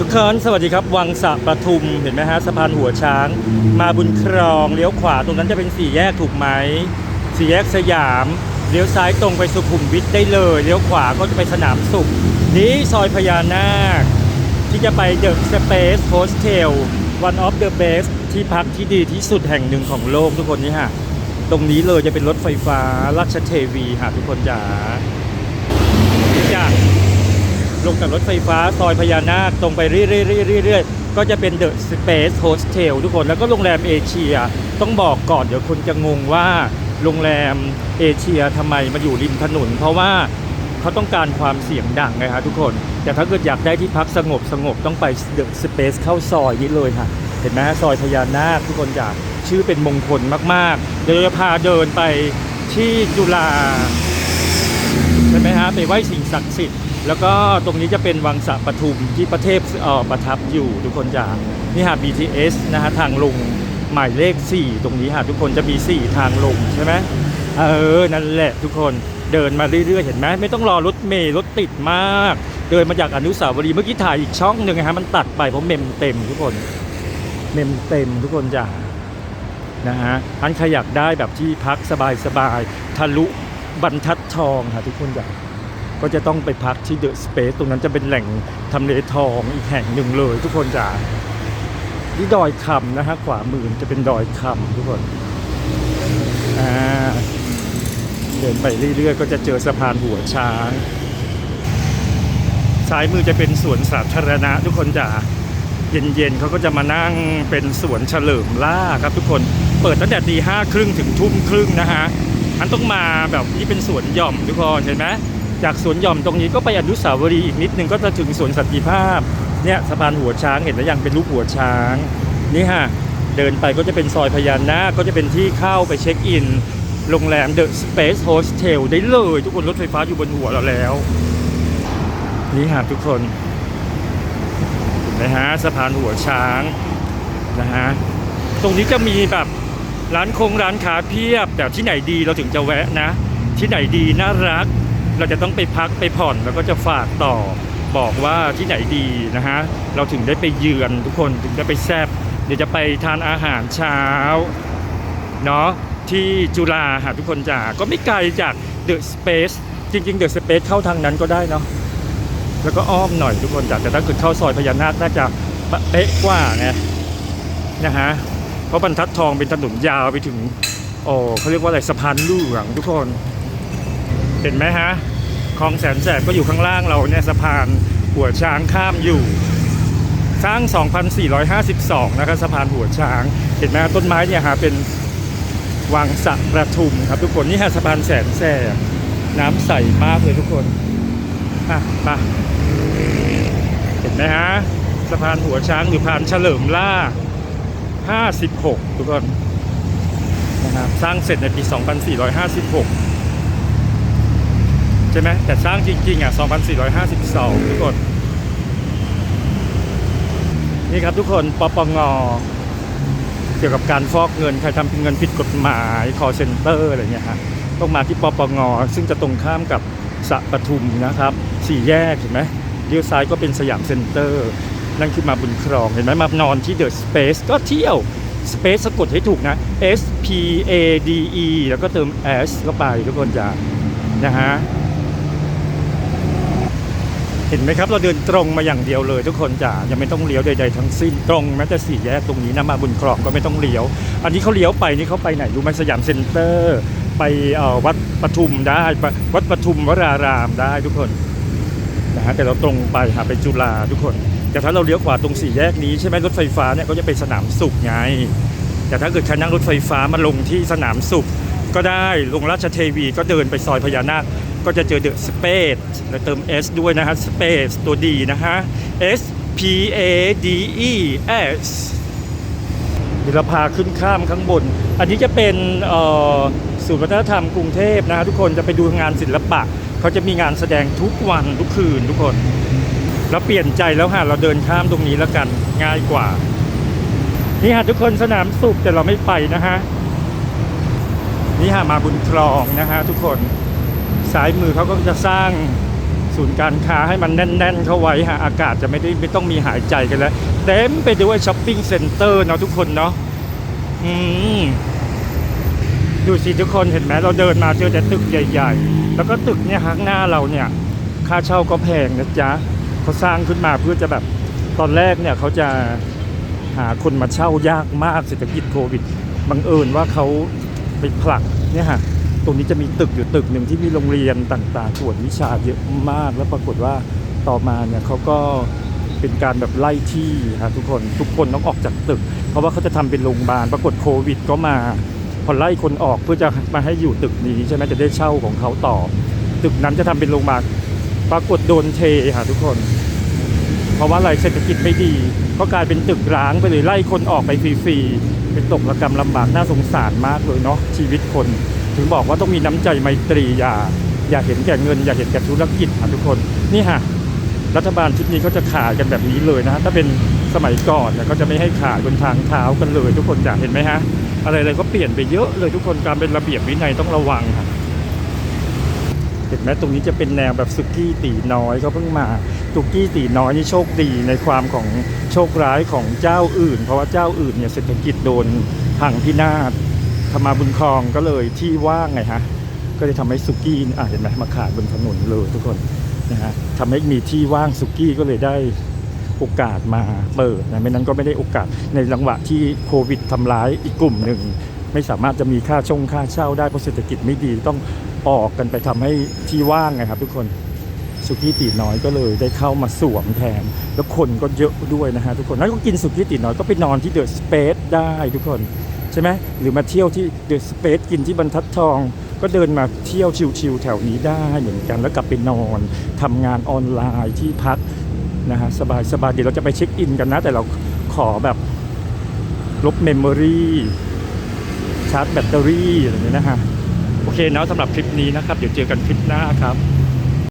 ทุกคนสวัสดีครับ วังสะประทุมเห็นไหมฮะสะพานหัวช้าง มาบุญครองเลี้ยวขวาตรงนั้นจะเป็นสี่แยกถูกไหมสี่แยกสยามเลี้ยวซ้ายตรงไปสุขุมวิทได้เลยเลี้ยวขวาก็จะไปสนามสุข นี้ซอยพญานาค ที่จะไปเดอะสเปซโฮสเทล one of the best ที่พักที่ดีที่สุดแห่งหนึ่งของโลกทุกคนนี่ฮะตรงนี้เลยจะเป็นรถไฟฟ้าราชเทวีฮะทุกคนจ๋า ลงจากรถไฟฟ้าซอยพญานาคตรงไปเรื่อยๆๆก็จะเป็นเดอะสเปซโฮสเทลทุกคนแล้วก็โรงแรมเอเชีย ต้องบอกก่อนเดี๋ยวคนจะงงว่าโรงแรมเอเชียทำไมมาอยู่ริมถนน เพราะว่าเขาต้องการความเสียงดังไงฮะทุกคน แต่ถ้าเกิดอยากได้ที่พักสงบสงบต้องไปเดอะสเปซเข้าซอยนี้เลยค่ะเห็นไหมฮะซอยพญานาคทุกคนอยากชื่อเป็นมงคลมากๆ เดี๋ยวจะพาเดินไปที่จุฬาใช่ไหมฮะไปไหว้สิ่งศักดิ์สิทธิ์ แล้วก็ตรงนี้จะเป็นวังสะปทุมที่ประเทศเอ่อประทับอยู่ทุกคนจ้านี่ฮะ BTS นะฮะทางลงหมายเลข 4 ตรงนี้ฮะทุกคนจะมี 4 ทางลงใช่ไหมเออนั่นแหละทุกคนเดินมาเรื่อยๆเห็นไหมไม่ต้องรอรถเมล์รถติดมาก เดินมาจากอนุสาวรีย์เมื่อกี้ถ่ายอีกช่องหนึ่งนะฮะมันตัดไปเพราะเมมเต็มทุกคนเมมเต็มทุกคนจ้านะฮะอันใครอยากได้แบบที่พักสบายๆทะลุบรรทัดทองค่ะทุกคนอยา ก็จะต้องไปพักที่เดอะสเปซตรงนั้นจะเป็นแหล่งทำเลทองอีกแห่งหนึ่งเลย ทุกคนจ๋าที่ดอยคำนะฮะขวามือจะเป็นดอยคำทุกคนอ่าเดินไปเรื่อยๆ ก็จะเจอสะพานหัวช้างซ้ายมือจะเป็นสวนสาธารณะ ทุกคนจ๋าเย็นๆเขาก็จะมานั่งเป็นสวนเฉลิมล่าครับทุกคนเปิดตั้งแต่ตีห้าครึ่งถึงทุ่มครึ่งนะฮะอันต้องมาแบบนี่เป็นสวนหย่อมทุกคนเห็นไหม จากสวนหย่อมตรงนี้ก็ไปอนุสาวรีย์อีกนิดนึงก็จะถึงสวนสันติภาพเนี่ยสะพานหัวช้างเห็นแล้วยังเป็นรูปหัวช้างนี่ฮะเดินไปก็จะเป็นซอยพญานาคก็จะเป็นที่เข้าไปเช็คอินโรงแรมเดอะสเปซโฮสเทลได้เลย ทุกคนรถไฟฟ้าอยู่บนหัวเราแล้ว นี่ฮะทุกคนนะฮะสะพานหัวช้างนะฮะตรงนี้จะมีแบบร้านคงร้านค้าเพียบ แต่ที่ไหนดีเราถึงจะแวะนะ ที่ไหนดีน่ารัก เราจะต้องไปพักไปผ่อนแล้วก็จะฝากต่อบอกว่าที่ไหนดีนะฮะเราถึงได้ไปเยือนทุกคนถึงได้ไปแซบเดี๋ยวจะไปทานอาหารเช้าเนาะที่จุฬาหาทุกคนจ๋าก็ไม่ไกลจากเดอะสเปซจริงๆเดอะสเปซเข้าทางนั้นก็ได้เนาะแล้วก็อ้อมหน่อยทุกคนจ้ะแต่ถ้าเกิดเข้าซอยพญานาคน่าจะเป๊ะกว่าไงนะฮะเพราะบรรทัดทองเป็นถนนยาวไปถึงโอ้เขาเรียกว่าอะไรสะพานลู่หลังทุกคน เห็นไหมฮะคลองแสนแสบก็อยู่ข้างล่างเราเนี่ยสะพานหัวช้างข้ามอยู่ สร้าง 2,452 นะครับสะพานหัวช้าง เห็นไหมต้นไม้เนี่ยฮะเป็นวังสะประทุมครับทุกคนนี่ฮะสะพานแสนแสบน้ำใสมากเลยทุกคนอะมาเห็นไหมฮะสะพานหัวช้างหรือพานเฉลิมล่า 56 ทุกคนนะครับสร้างเสร็จในปี 2456 ช่ไหมแต่สร้างจริงๆอะ 2452 ทุกคน นี่ครับทุกคนปปงเกี่ยวกับการฟอกเงิน ใครทำเงินผิดกฎหมาย call center อะไรเงี้ยฮะต้องมาที่ปปงซึ่งจะตรงข้ามกับสะปทุมนะครับ สี่แยกเห็นไหมเลี้ยวซ้ายก็เป็นสยามเซ็นเตอร์ นั่นคือมาบุญครองเห็นไหมมานอนที่เดอะสเปซก็เที่ยว Space สะกดให้ถูกนะ S P A D E แล้วก็เติม S เข้าไปทุกคนจะนะฮะ เห็นไหมครับ เราเดินตรงมาอย่างเดียวเลย ทุกคนจ๋ายังไม่ต้องเลี้ยวใดๆทั้งสิ้นตรงแม้แต่สี่แยกตรงนี้นะมาบุญครองก็ไม่ต้องเลี้ยว อันนี้เขาเลี้ยวไปนี่เขาไปไหนรู้ไหมสยามเซ็นเตอร์ ไปวัดปทุมได้วัดปทุมวรารามได้ทุกคนนะฮะแต่เราตรงไปหาไปจุฬาทุกคน แต่ถ้าเราเลี้ยวขวาตรงสี่แยกนี้ใช่ไหมรถไฟฟ้าเนี่ยก็จะไปสนามสุขไงแต่ถ้าเกิดใครนั่งรถไฟฟ้ามาลงที่สนามสุขก็ได้ลงราชเทวีก็เดินไปซอยพญานาค ก็จะเจอเดอะสเปซแล้วเติม S ด้วยนะฮะสเปซตัวดีนะฮะ S P A D E S เดี๋ยวเราพาขึ้นข้ามข้างบน อันนี้จะเป็นศูนย์วัฒนธรรมกรุงเทพนะฮะทุกคนจะไปดูงานศิลปะ เขาจะมีงานแสดงทุกวันทุกคืนทุกคนเราเปลี่ยนใจแล้วฮะเราเดินข้ามตรงนี้แล้วกันง่ายกว่า นี่ฮะทุกคนสนามสุขแต่เราไม่ไปนะฮะนี่ฮะมาบุญครองนะฮะทุกคน ซ้ายมือเขาก็จะสร้างศูนย์การค้าให้มันแน่น ๆ เข้าไว้ฮะอากาศจะไม่ได้ไม่ต้องมีหายใจกันแล้วเต็มไปด้วยช้อปปิ้งเซ็นเตอร์เนาะทุกคนเนาะอืมดูสิทุกคนเห็นไหมเราเดินมาเจอแต่ตึกใหญ่ ๆ แล้วก็ตึกเนี่ยข้างหน้าเราเนี่ย ค่าเช่าก็แพงนะจ๊ะเขาสร้างขึ้นมาเพื่อจะแบบตอนแรกเนี่ยเขาจะหาคนมาเช่ายากมากเศรษฐกิจโควิดบังเอิญว่าเขาไปผลักเนี่ยฮะ ตรงนี้จะมีตึกอยู่ตึกหนึ่งที่มีโรงเรียนต่างๆกวดวิชาเยอะมาก แล้วปรากฏว่าต่อมาเนี่ยเขาก็เป็นการแบบไล่ที่ฮะทุกคนทุกคนต้องออกจากตึก เพราะว่าเขาจะทำเป็นโรงพยาบาล ปรากฏโควิด ก็มาพอไล่คนออกเพื่อจะมาให้อยู่ตึกนี้ใช่ไหมจะได้เช่าของเขาต่อ ตึกนั้นจะทำเป็นโรงพยาบาลปรากฏโดนเทค่ะทุกคน เพราะว่าอะไรเศรษฐกิจไม่ดี ก็กลายเป็นตึกร้างไปเลยไล่คนออกไปฟรีๆเป็นตกระกรรมลำบากน่าสงสารมากเลยเนาะชีวิตคน ถึงบอกว่าต้องมีน้ำใจไมตรีอย่าอย่าเห็นแก่เงิน อย่าเห็นแก่ธุรกิจค่ะทุกคนนี่ค่ะรัฐบาลชุดนี้เขาจะขายกันแบบนี้เลยนะฮะถ้าเป็นสมัยก่อนเนี่ยก็จะไม่ให้ขายบนทางเท้ากันเลย ทุกคนอยากเห็นไหมฮะอะไรอะไรก็เปลี่ยนไปเยอะเลยทุกคนการเป็นระเบียบวินัยต้องระวังค่ะเห็นไหมตรงนี้จะเป็นแนวแบบสุกี้ตีน้อยเขาเพิ่งมาสุกี้ตีน้อยนี่โชคดีในความของโชคร้ายของเจ้าอื่น เพราะว่าเจ้าอื่นเนี่ยเศรษฐกิจโดนพังพินาศ มาบุญครองก็เลยที่ว่างไงฮะก็เลยทำให้สุกี้อะเห็นไหมมาขายบนถนนเลยทุกคนนะฮะทำให้มีที่ว่างสุกี้ก็เลยได้โอกาสมาเปิดนะไม่นั้นก็ไม่ได้โอกาสในจังหวะที่โควิดทำร้ายอีกกลุ่มหนึ่งไม่สามารถจะมีค่าชงค่าเช่าได้เพราะเศรษฐกิจไม่ดีต้องออกกันไปทำให้ที่ว่างไงครับ ทุกคนสุกี้ตีน้อยก็เลยได้เข้ามาสวมแทน แล้วคนก็เยอะด้วยนะฮะทุกคนนั้นก็กินสุกี้ตีน้อยก็ไปนอนที่เดอะสเปซได้ทุกคน ช่ไหมหรือมาเที่ยวที่เดอะสเปซกินที่บรรทัดทอง ก็เดินมาเที่ยวชิวๆแถวนี้ได้เหมือนกันแล้วกลับไปนอนทำงานออนไลน์ที่พักนะฮะสบายๆเดี๋ยวเราจะไปเช็คอินกันนะ แต่เราขอแบบลบเมมโมรีชาร์จแบตเตอรี่อะไรอย่างเงี้ยนะฮะ โอเคเนาะสำหรับคลิปนี้นะครับ เดี๋ยวเจอกันคลิปหน้าครับ